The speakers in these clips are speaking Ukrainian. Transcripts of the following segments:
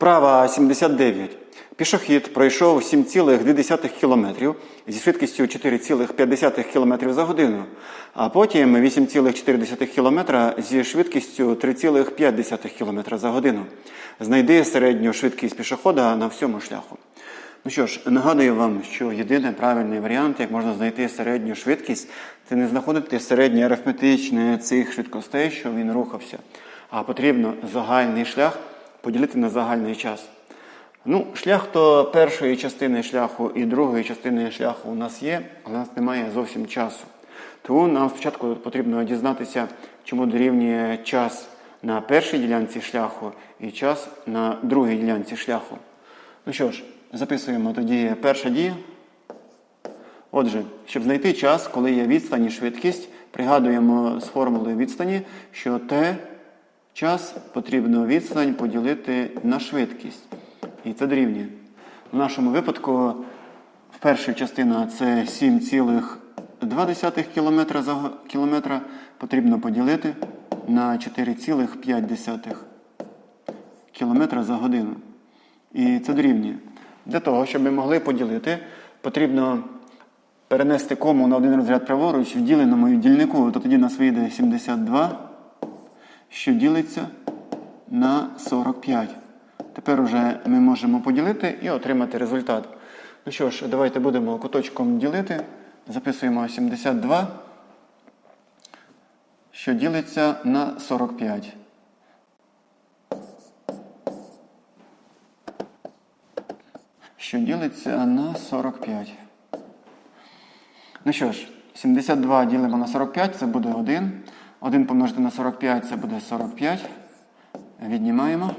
Вправа 79. Пішохід пройшов 7,2 км зі швидкістю 4,5 км за годину, а потім 8,4 км зі швидкістю 3,5 км за годину. Знайди середню швидкість пішохода на всьому шляху. Ну що ж, нагадую вам, що єдиний правильний варіант, як можна знайти середню швидкість, це не знаходити середнє арифметичне цих швидкостей, що він рухався, а потрібно загальний шлях поділити на загальний час. Ну, шлях то першої частини шляху і другої частини шляху у нас є, але у нас немає зовсім часу. Тому нам спочатку потрібно дізнатися, чому дорівнює час на першій ділянці шляху і час на другій ділянці шляху. Ну що ж, записуємо тоді перша дія. Отже, щоб знайти час, коли є відстань і швидкість, пригадуємо з формулою відстані, що t час потрібно відстань поділити на швидкість. І це дорівнює. В нашому випадку перша частина це 7,2 км за кілометра потрібно поділити на 4,5 км за годину. І це дорівнює. Для того, щоб ми могли поділити, потрібно перенести кому на один розряд праворуч в діленому дільнику, то тоді нас вийде 72, що ділиться на 45. Тепер уже ми можемо поділити і отримати результат. Ну що ж, давайте будемо куточком ділити. Записуємо 72, що ділиться на 45. Що ділиться на 45. Ну що ж, 72 ділимо на 45, це буде 1. 1 помножити на 45 це буде 45. Віднімаємо.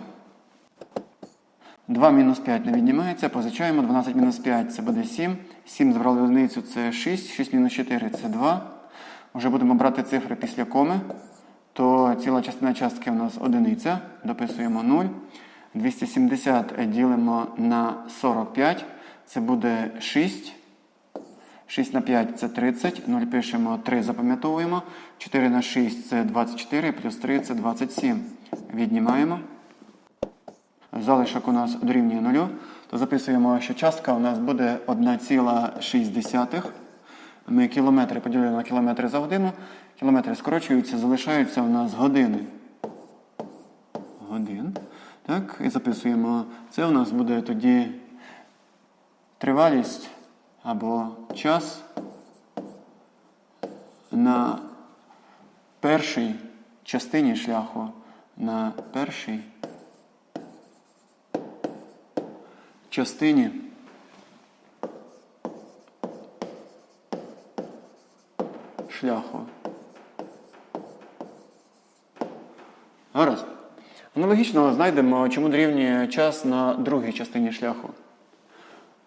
2 мінус 5 не віднімається, позичаємо. 12 мінус 5 це буде 7. 7 збрали одиницю це 6. 6 мінус 4 це 2. Вже будемо брати цифри після коми. То ціла частина частки у нас одиниця. Дописуємо 0. 270 ділимо на 45. Це буде 6. 6 на 5 це 30. 0 пишемо 3, запам'ятовуємо. 4 на 6 це 24, плюс 3 це 27. Віднімаємо. Залишок у нас дорівнює 0. То записуємо, що частка у нас буде 1,6. Ми кілометри поділили на кілометри за годину. Кілометри скорочуються, залишаються у нас години. Годин. Так, і записуємо. Це у нас буде тоді тривалість або час на першій частині шляху. На першій частині шляху. Гаразд. Аналогічно знайдемо, чому дорівнює час на другій частині шляху.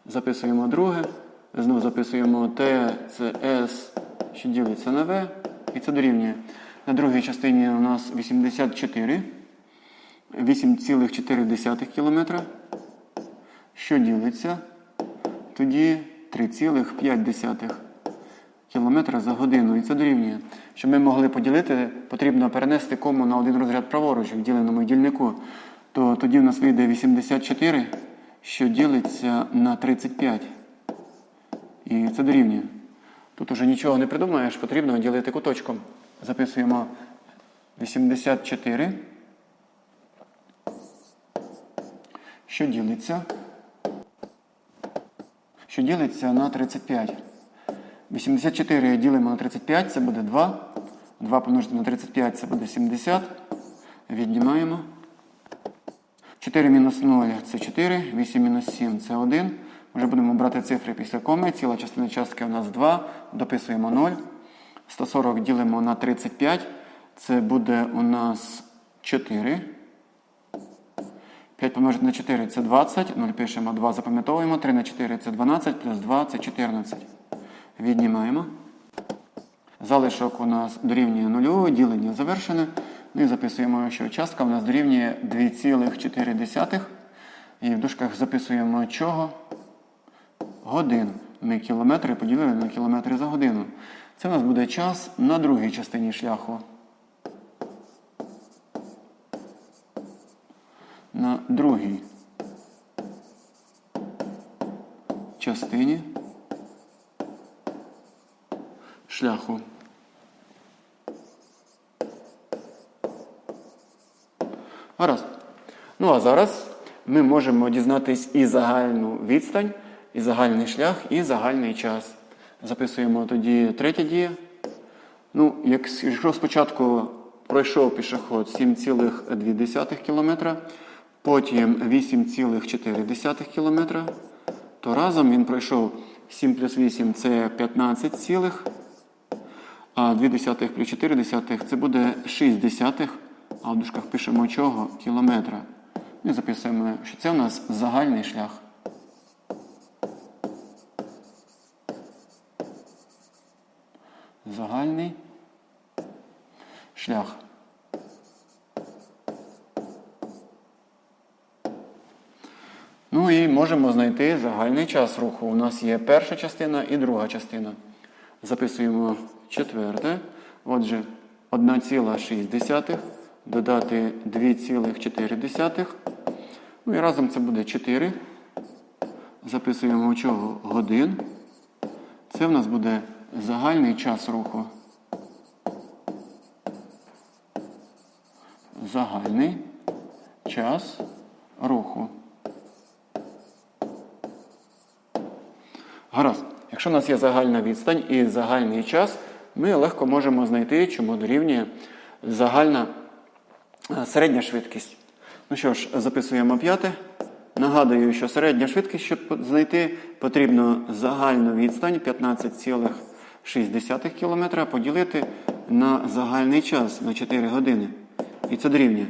Записуємо друге. Знову записуємо Т, це С, що ділиться на В. І це дорівнює. На другій частині у нас 84. 8,4 км. Що ділиться? Тоді 3,5 км за годину. І це дорівнює. Щоб ми могли поділити, потрібно перенести кому на один розряд праворуч в діленому дільнику. То тоді в нас вийде 84, що ділиться на 35. І це дорівнює. Тут уже нічого не придумаєш, потрібно ділити куточком. Записуємо 84. Що ділиться? Що ділиться на 35. 84 ділимо на 35, це буде 2. 2 помножити на 35 це буде 70. Віднімаємо. 4 мінус 0 це 4, 8 мінус 7 це 1. Вже будемо брати цифри після коми. Ціла частина частки у нас 2. Дописуємо 0. 140 ділимо на 35. Це буде у нас 4. 5 помножити на 4 це 20. 0 пишемо 2, запам'ятовуємо. 3 на 4 це 12, плюс 2 це 14. Віднімаємо. Залишок у нас дорівнює 0, ділення завершене. Ну і записуємо, що частка у нас дорівнює 2,4. І в дужках записуємо чого? годин. Ми кілометри поділили на кілометри за годину. Це у нас буде час на другій частині шляху. На другій частині шляху. Гаразд. Ну а зараз ми можемо дізнатись і загальну відстань і загальний шлях, і загальний час. Записуємо тоді третя дія. Ну, якщо спочатку пройшов пішоход 7,2 км, потім 8,4 км, то разом він пройшов 7 плюс 8 це 15 цілих, а 2 плюс 4 це буде 6 десятих, а в дужках пишемо чого? Кілометра. І записуємо, що це у нас загальний шлях. Загальний шлях. Ну і можемо знайти загальний час руху. У нас є перша частина і друга частина. Записуємо четверте. Отже, 1,6 додати 2,4. Ну і разом це буде 4. Записуємо чого? Годин. Це в нас буде загальний час руху. Загальний час руху. Гаразд. Якщо у нас є загальна відстань і загальний час, ми легко можемо знайти, чому дорівнює загальна е, середня швидкість. Ну що ж, записуємо п'яте. Нагадую, що середня швидкість, щоб знайти, потрібно загальну відстань 15,6 км поділити на загальний час на 4 години. І це дорівнює.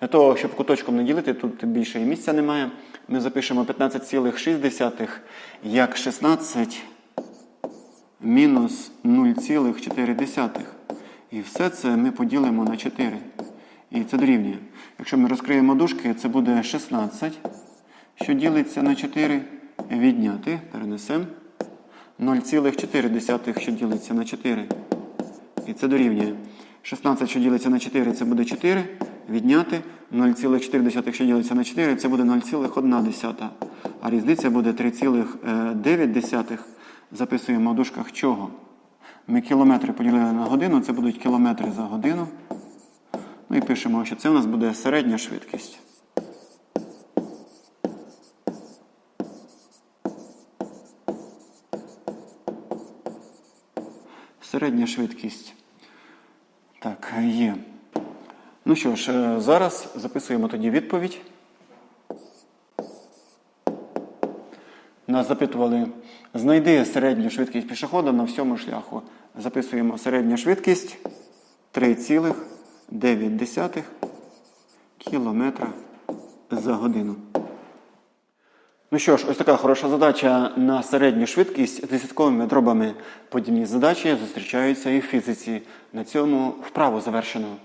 Для того, щоб куточком не ділити, тут більше і місця немає. Ми запишемо 15,6 як 16 мінус 0,4. І все це ми поділимо на 4. І це дорівнює. Якщо ми розкриємо дужки, це буде 16, що ділиться на 4. Відняти, перенесемо. 0,4, що ділиться на 4. І це дорівнює. 16, що ділиться на 4, це буде 4. Відняти 0,4, що ділиться на 4, це буде 0,1. А різниця буде 3,9. Записуємо в дужках чого? Ми кілометри поділили на годину, це будуть кілометри за годину. Ну і пишемо, що це у нас буде середня швидкість. Середня швидкість. Так, є. Ну що ж, е, зараз записуємо тоді відповідь. Нас запитували, знайди середню швидкість пішохода на всьому шляху. Записуємо середня швидкість 3,9 кілометра за годину. Ну що ж, ось така хороша задача на середню швидкість з десятковими дробами. Подібні задачі зустрічаються і в фізиці. На цьому вправу завершено.